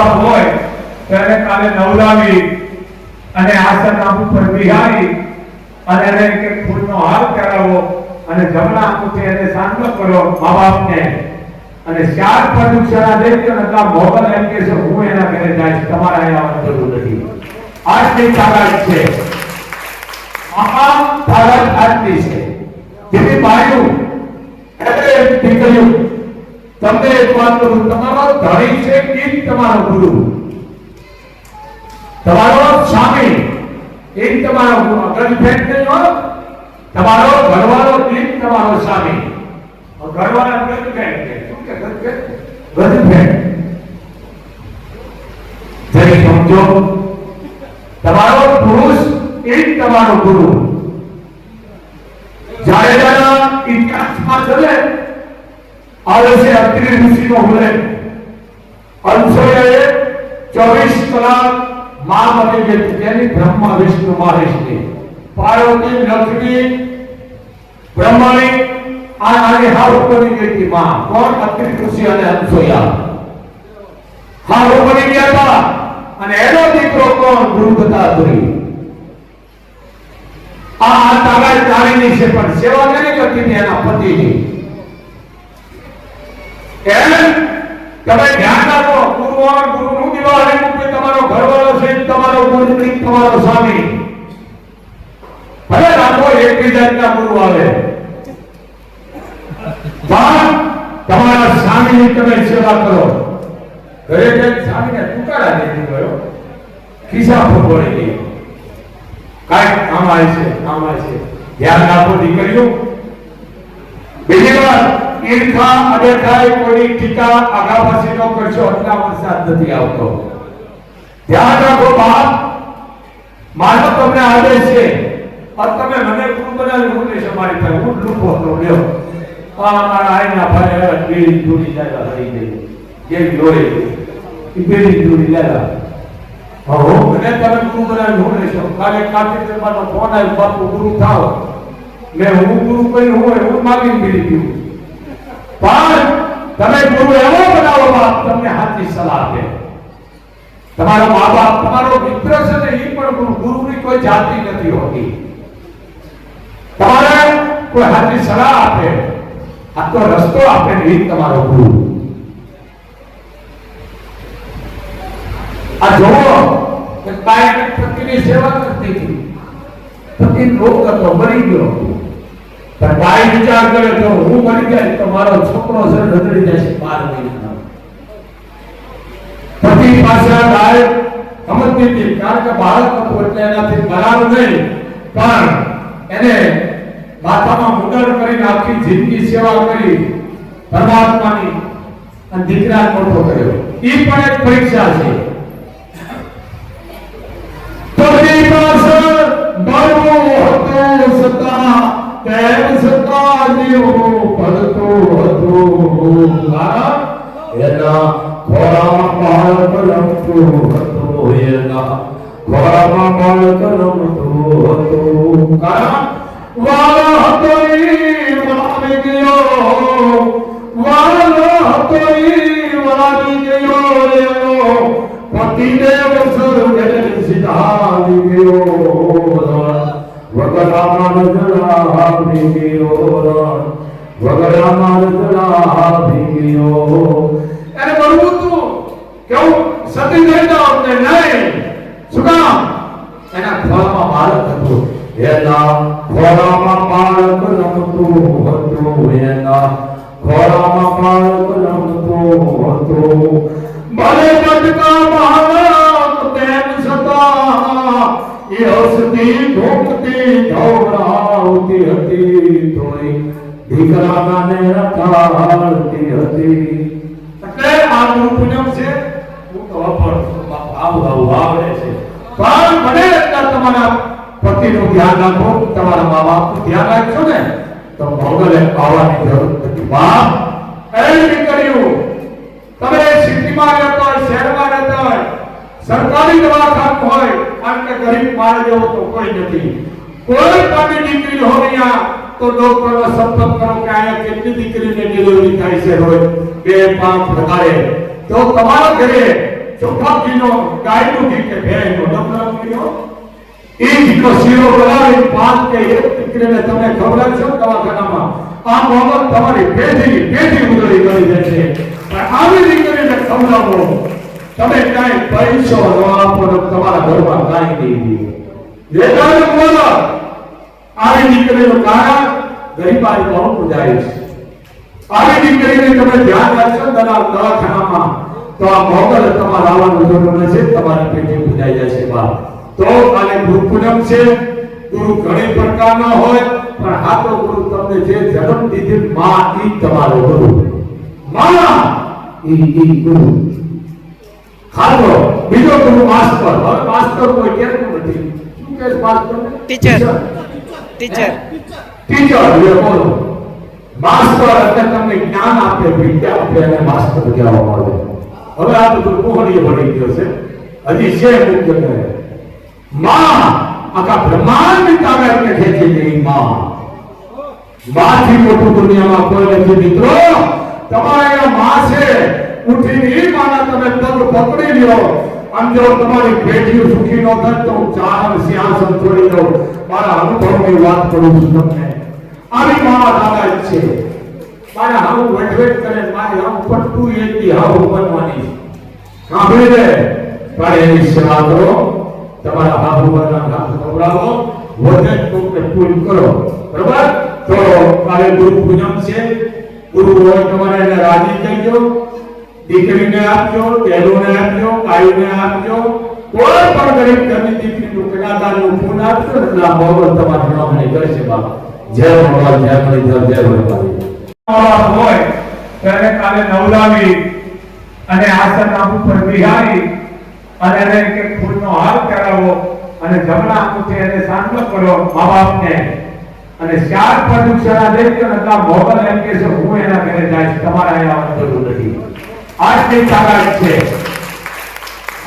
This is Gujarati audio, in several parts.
બાપ હોય, ત્યારે કાલે નવલાવી અને આસન આપ ઉપર બિહારી અને એને કે ફૂલનો હાર કરાવો અને જમણા આંખોથી એને શાંત કરો મા બાપને. અને ચાર પ્રદક્ષિણા દેજો ને કા એમ કે છે હું એના ઘરે જાય તમારે અહીંયા આવવાની જરૂર નથી. આજની તાકાત છે. આ તાકાત આજની છે. જેથી બાયું, એટલે દીકરીઓ તમને એક તમારો ધણી છે કે તમારો ગુરુ? તમારો સ્વામી એ તમારો ગુરુ. ગર્લફ્રેન્ડ નહીં હો. તમારો ઘરવાળો એ તમારો સ્વામી. ઘરવાળા ગર્લફ્રેન્ડ કે શું કે ગર્લફ્રેન્ડ ગર્લફ્રેન્ડ જરી સમજો. તમારો પુરુષ એ તમારો ગુરુ. જાડેજાના ઇતિહાસમાં ચલે છે અત્રિ ઋષિનો ઉલ્લેખ અંશોએ ચોવીસ કલાક મા બની ગઈ તેની બ્રહ્મા વિષ્ણુ મહેશની પાર્વતી લક્ષ્મી બ્રહ્માણી આ આની હાવ બની ગઈ માં. કોણ? અત્રિ ઋષિ અને અંશોયા હારો બની ગયા હતા. અને એનો દીકરો કોણ? ગુરુપતા ધુરી આ તારા નારીની છે પણ સેવા નથી કરતી એના પતિની. એમ તમે ધ્યાન રાખો ગુરુવાર ગુરુનું દિવાળી રૂપે તમારો ઘરવાળો છે, તમારો ગુરુની તમારો સ્વામી. ભલે રાખો, એકબીજાના ગુરુ આવે. પણ તમારા સ્વામીની તમે સેવા કરો. ઘરે જઈને સ્વામીને તુકારા દેતી ગયો ખિસ્સા ફોડી ગઈ કાંઈક કામ આવે છે કામ આવે છે. ધ્યાન રાખો દીકરીઓ બીજી વાત ઈર્ખા અડેખાઈ કોઈ ટીકા આગા નો ન કરશો એટલા વરસાદ નથી આવતો. ધ્યાન રાખો બાપ. મારો તમને આદેશ છે. અને તમે મને ગુરુ બનાવી હું છે મારી પાસે હું લૂપો તો લ્યો. આ મારા આઈના ભાઈ બેડી દૂરી જાય હરી ગઈ. જે દોરે. એ બેડી દૂરી લેલા હો મને તમે ગુરુ બનાવી હું છે. કાલે કાર્તિક શર્માનો ફોન આવ્યો, બાપુ, ગુરુ થાવ. મેં હું ગુરુ કરી હું હું માગી મેળી ગયું પણ તમે ગુરુ એવો બનાવો બાપ તમને સાચી સલાહ આપે તમારા મા બાપ તમારો મિત્ર છે ને એ પણ ગુરુ ગુરુની કોઈ જાતિ નથી હોતી તમારે કોઈ સાચી સલાહ આપે આ તો રસ્તો આપે ને એ જ તમારો ગુરુ આ જોવો કે કાંઈ પતિની સેવા કરતી હતી પતિ રોગ હતો મરી ગયો પણ ભાઈ વિચાર કરે તો હું મરી જાય તો મારો છોકરો છે રગડી જશે બાર મહિના પતિ પાસે ગાય સમજતી હતી કારણ કે બાળક હતું એટલે એનાથી બરાબર નહીં. પણ એને માથામાં મુંડન કરીને આખી જિંદગી સેવા કરી, પરમાત્માની અને દીકરા મોટો કર્યો. એ પણ એક પરીક્ષા છે. પાસે બળવું કારણ એના ખોરામાં બાળક રમતું હતું એના ખોરામાં બાળક રમતું હતું કારણ વાલો હતો ઈ વાવી ગયો વાલો હતો સિધાવી ગયો વગડામાં જલાવી ગયો જલાવી ગયો એને બનવું કેવું? સતી જાવ નહીં. શું કામ? એના ખોળામાં બાળક હતું. એના ખોળામાં બાળક રમતું હતું. એના ખોળામાં બાળક રમતું હતું. ભલે છતાં એ હસતી ઢોકતી ધવરાવતી હતી તોય દીકરાને રખાડતી હતી. એટલે આ ગુરુ પૂનમ છે, હું તો અપર આવું આવું, આવડે છે. પણ મને એટલા તમારા પતિનું ધ્યાન રાખો, તમારા મા બાપનું ધ્યાન રાખશો ને, તો મોગલે આવવાની જરૂર નથી. બાપ એ કર્યું? તમે સિટીમાં રહેતા હોય, શહેરમાં રહેતા હોય, સરકારી દવાખાનું હોય, કારણ કે ગરીબ માણસ જેવો તો કોઈ નથી. કોઈ પણ દીકરી હોય તો ડોક્ટરનો સંપર્ક કરો કે અહીંયા કેટલી દીકરીને ડિલિવરી થાય છે રોજ? બે પાંચ વધારે. તો તમારા ઘરે ચોખાજીનો ગાયનું ઘી કે ભેળનો ડબલાનો ઘીનો એ દીકરો શીરો બનાવી પાંચ કે એક દીકરીને તમે ખવડાવશો દવાખાનામાં. આ મોહમ્મદ તમારી પેઢી પેઢી ઉજળી કરી દેશે છે. આવી દીકરીને ખવડાવો. તમે કાંઈ પૈસો ન આપો તમારા ઘરમાં કાંઈ નહીં દે વેદાંત બોલો. આવી નીકળેલો કારણ ગરીબાઈ બહુ પૂજાય છે આવી નીકળીને તમે ધ્યાન રાખશો તમારા દવાખાનામાં તો આ મોગલ તમારા આવવાનું જરૂર નથી તમારી પેટી પૂજાઈ જશે બા તો આને ગુરુ પૂનમ છે ગુરુ ઘણી પ્રકારનો હોય પણ હાથો ગુરુ તમને જે જન્મ દીધી માં ઈ તમારો ગુરુ માં ઈ ઈ ગુરુ. ખાલો બીજો ગુરુ માસ્ટર હવે માસ્ટર કોઈ કેમ નથી? શું કે માસ્ટર ટીચર. ટીચર ટીચર એ બોલો માસ્ટર એટલે તમને જ્ઞાન આપે વિદ્યા આપે અને માસ્ટર કહેવામાં આવે હવે આ બધું કોહણીએ ભણી ગયો છે હજી છે મુખ્ય કહે માં આખા બ્રહ્માંડ કાગળ ખેંચી ગઈ માં માથી મોટું દુનિયામાં કોઈ નથી મિત્રો તમારે આ માં છે ઉઠીને ઈ માના તમે પગ પકડી લ્યો આમ જો તમારી પેઢી સુખી ન થાય તો હું ચાર સિંહાસન છોડી દઉં મારા અનુભવની વાત કરું છું તમને આવી માવા દાદા જ છે મારે હાવ વટવેટ કરે મારે હાવ પટ્ટું એકી હાવ બનવાની છે સાંભળી લે પણ એની સેવા કરો તમારા બાબુના નામ ખવડાવો વધે કોકને પૂરી કરો બરાબર તો કાલે ગુરુ પૂજન છે ગુરુ હોય તમારે એને રાજી કરજો દીકરીને આપજો બહેનોને આપજો ભાઈને આપજો કોઈ પણ ગરીબ ઘરની દીકરીનું કદાદારનું ફૂન આપજો એટલે આ ભગવાન તમારી કરશે બાબા જય ભગવાન, જય મણિધર જય ભગવાન હોય ત્યારે કાલે નવલાવી અને આસન આપ ઉપર બિહારી અને એને કે ફૂલનો હાર કરાવો અને જમણા આંખોથી એને શાંત કરો મા બાપને અને ચાર પ્રદક્ષિણા દેજો ને તો આ મોગલ એમ કે છે, હું એના ઘરે જઈશ, તમારા અહીંયા આવવાની જરૂર નથી. આજની તાકાત છે.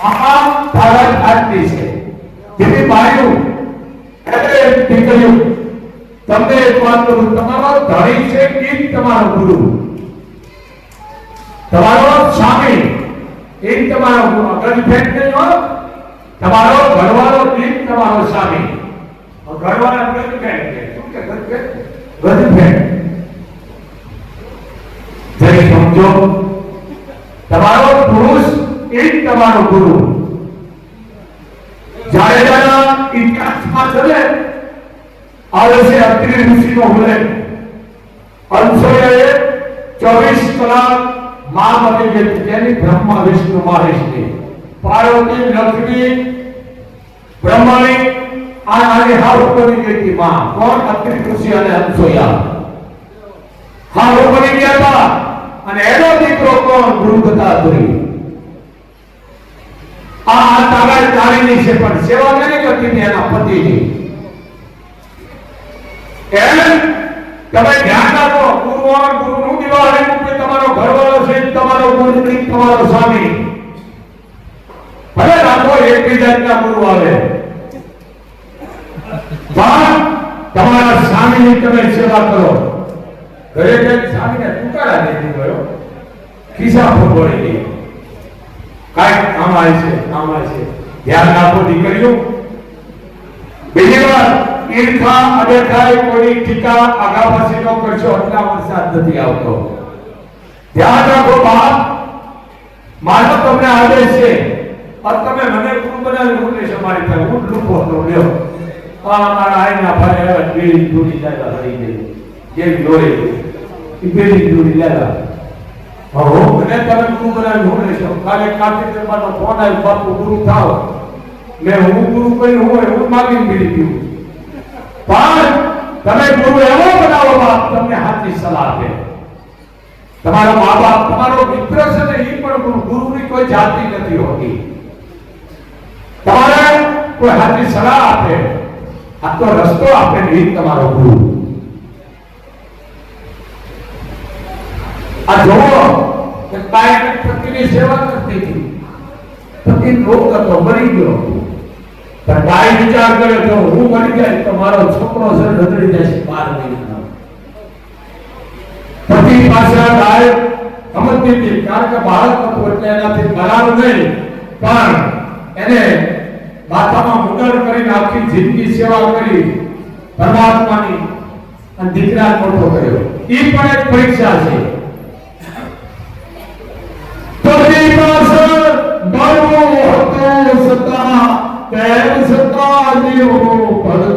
મહાન તાકાત આજની છે. જેથી બાયું એટલે દીકરીઓ તમને એક વાત કરું તમારો ધણી છે કે તમારો ગુરુ? તમારો સ્વામી એ તમારો ગુરુ. ગર્લફ્રેન્ડ નહીં હો. તમારો ઘરવાળો એ તમારો સ્વામી. ઘરવાળા ગર્લફ્રેન્ડ છે. શું કે ગર્લફ્રેન્ડ ગર્લફ્રેન્ડ જરી સમજો તમારો ગુરુ જાડેજાના ઇતિહાસમાં ચલે, આવે છે અત્રિ ઋષિનો હુલે અંશોએ ચોવીસ કલાકમાં બની ગઈ તેની બ્રહ્મા વિષ્ણુ મહેશની પાર્વતી લક્ષ્મી બ્રહ્માણી આ આની હાવ બની ગઈ હતી માં. કોણ? અત્રિ ઋષિ અને અંશોયા હાવ બની ગયા હતા. અને એનો દીકરો કોણ? ગુરુદત્તાત્રી આ આ તારા ચાલીની છે, પણ સેવા નહીં કરતી એના પતિની. એમ? તમે ધ્યાન રાખો, ગુરુવાર ગુરુનું દિવાળી મૂકી તમારો ઘરવાળો છે, તમારો ગુરુ નહીં તમારો સ્વામી. ભલે રાખો, એકબીજાના ગુરુ આવે પણ તમારા સ્વામીની તમે સેવા કરો. ઘરે જઈને સ્વામીને તુકારા દેતી ગયો ખિસ્સા ફોડોડી કાંઈક કામ આવે છે, કામ આવે છે. ધ્યાન રાખો દીકરીઓ. બીજી વાર ઈર્ખા અદેખાઈ કોઈ ટીકા આગા નો ન કરશો એટલા વરસાદ નથી આવતો. ધ્યાન રાખો બાપ. મારો તમને આદેશ છે. અને તમે મને ગુરુ બનાવી મોકલી છે મારી પાસે હું લૂપો તો લ્યો. આ મારા આઈના ભાઈ હવે બેડી દૂરી જાય હરી ગઈ. જેમ જોડે બેડી દૂરી લેલા હો મને તમે ગુરુ બનાવી હું નહીં કાલે કાર્તિક ચંપાનો ફોન આવ્યો બાપુ ગુરુ થાવ. મેં હું ગુરુ કોઈ હોય હું માગીને પીડી પીવું. પણ તમે ગુરુ એવો બનાવો બાપ તમને સાચી સલાહ આપે. તમારા મા બાપ તમારો મિત્ર છે ને એ પણ ગુરુ ગુરુની કોઈ જાતિ નથી હોતી. તમારે કોઈ સાચી સલાહ આપે. આ તો રસ્તો આપે ને એ તમારો ગુરુ. આ જોવો કે કાંઈ પતિની સેવા કરતી હતી. પતિ રોગ હતો, મરી ગયો. પણ ગાય વિચાર કરે તો હું મરી જાય તો મારો છોકરો છે રતડી જશે બાર મહિના પતિ પાસે ગાય સમજતી હતી, કારણ કે બાળક હતું એટલે એનાથી બરાબર નહીં. પણ એને માથામાં મુંડણ કરીને આખી જિંદગી સેવા કરી પરમાત્માની અને દીકરા મોટો કર્યો. એ પણ એક પરીક્ષા છે. બળવું હતું છતાં તેમ છતાં જીવ પડતો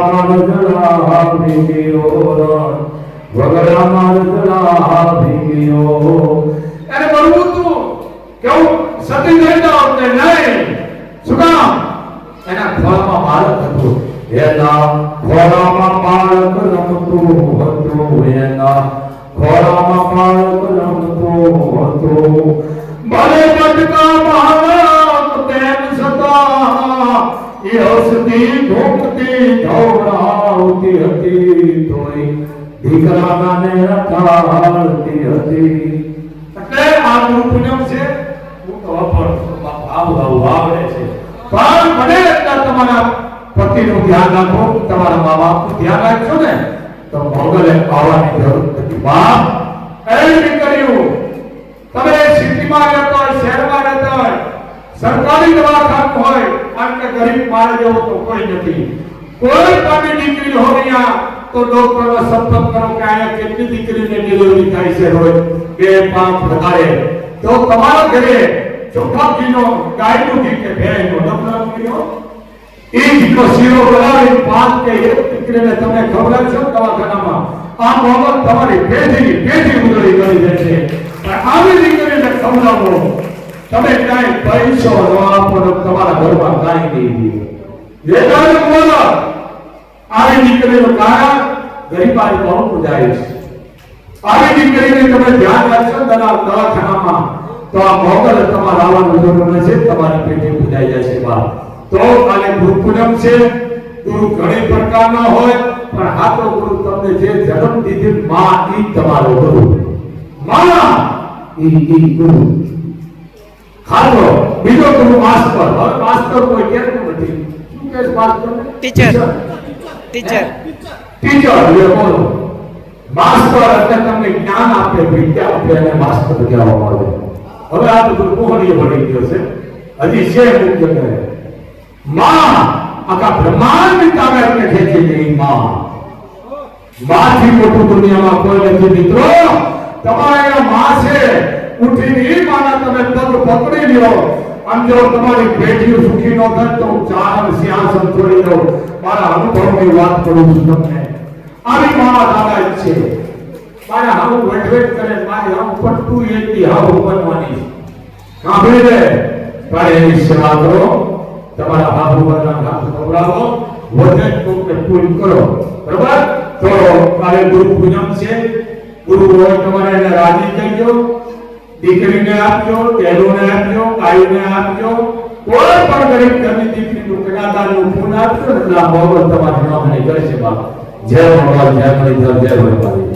વગરામાં જળાવી ગયો વગરામાં જળાવી ગયો એને બળવું હતું કેવું સતી થઈ જાવ ને નહીં શું કામ એના ખોળામાં બાળક હતું એના ખોળામાં બાળક રમતું હતું એના ખોળામાં બાળક રમતું હતું ભલે બટકા બાળક તેમ છતાં એ હસતી ઘૂમતી ધવડાવતી હતી તોય દીકરાને રખાવતી હતી. એટલે આ ગુરુ પૂનમ છે, હું તો અપડ આવું આવું આવડે છે. પણ મને એટલા તમારા પતિનું ધ્યાન રાખો, તમારા મા બાપનું ધ્યાન રાખશો ને, તો મોગલે આવવાની જરૂર નથી. બાપ, એમ કર્યું. તમે સિટીમાં રહેતા હોય, શહેરમાં રહેતા હોય, સરકારી દવાખાનું હોય કારણ કે ગરીબ મારે જેવો તો કોઈ નથી. કોઈ પણ દીકરી હોય તો ડોક્ટરનો સંપર્ક કરો કે અહીંયા કેટલી દીકરીને ડિલિવરી થાય છે રોજ? બે પાંચ વધારે તો તમારા ઘરે ચોખ્ખા ઘીનો ગાયનું ઘી કે ભેંસનો ડોક્ટર ઘીનો એ ઘીનો શીરો બનાવી પાંચ કે એક દીકરીને તમે ખવડાવશો દવાખાનામાં? આ બાબત તમારી પેઢી પેઢી ઉજળી કરી દેશે આવી દીકરીને ખવડાવો. તમે કાંઈ પૈસો ન આપો તો તમારા ઘરમાં કાંઈ નહીં દે વેદાંત બોલો, આવી દીકરીનું કારણ ગરીબાઈ બહુ પૂજાય છે. આવી દીકરીને તમે ધ્યાન રાખશો દવા દવાખાનામાં, તો આ મોગલ તમારા આવવાનું જરૂર નથી તમારી પેટી પૂજાઈ જશે બા તો કાલે ગુરુ પૂનમ છે. ગુરુ ઘણી પ્રકારના હોય, પણ આ તો ગુરુ તમને જે જન્મ દીધી માં ઈ તમારો ગુરુ. માં ઈ ઈ ગુરુ. ખાતો બીજો ગુરુ માસ્ટર હવે માસ્ટર કોઈ કહેતું નથી શું કહે છે માસ્ટર ટીચર ટીચર ટીચર એ બોલો માસ્ટર એટલે તમને જ્ઞાન આપે વિદ્યા આપે અને માસ્ટર કહેવામાં આવે હવે આ બધું મોહનીય બની ગયો છે હજી છે મુખ્ય કહે માં આખા બ્રહ્માંડ કાગળને ખેંચી ગઈ માં માથી મોટું દુનિયામાં કોઈ નથી મિત્રો તમારે આ માં છે ઉઠીને ઈ માના તમે પગ પકડી લ્યો અને જો તમારી પેઢીઓ સુખી ન થાય તો હું ચાર સિંહાસન છોડી દઉં મારા અનુભવની વાત કરું છું તમને આવી મારા દાદા જ છે મારા હાવ વેઠવેટ કરે મારી હાવ પટ્ટું એકથી હાવ બનવાની છે સાંભળી લે તારે એની સેવા કરો તમારા બાપુ બાના હાથ ખવડાવો વધે તો કે પૂરી કરો બરાબર તો કાલે ગુરુ પૂનમ છે ગુરુ હોય તમારે એને રાજી થઈ ગયો દીકરીને આપજો, તેલોને આપજો, ગાયોને આપજો, કોઈ પણ ગરીબ ઘરની દીકરીનું કદાદાનું ફૂન આપજો એટલે આ બહુ તમારી નોંધણી કરે છે બાપ. જય ભગવાન, જય મણિધર જય ભગવાન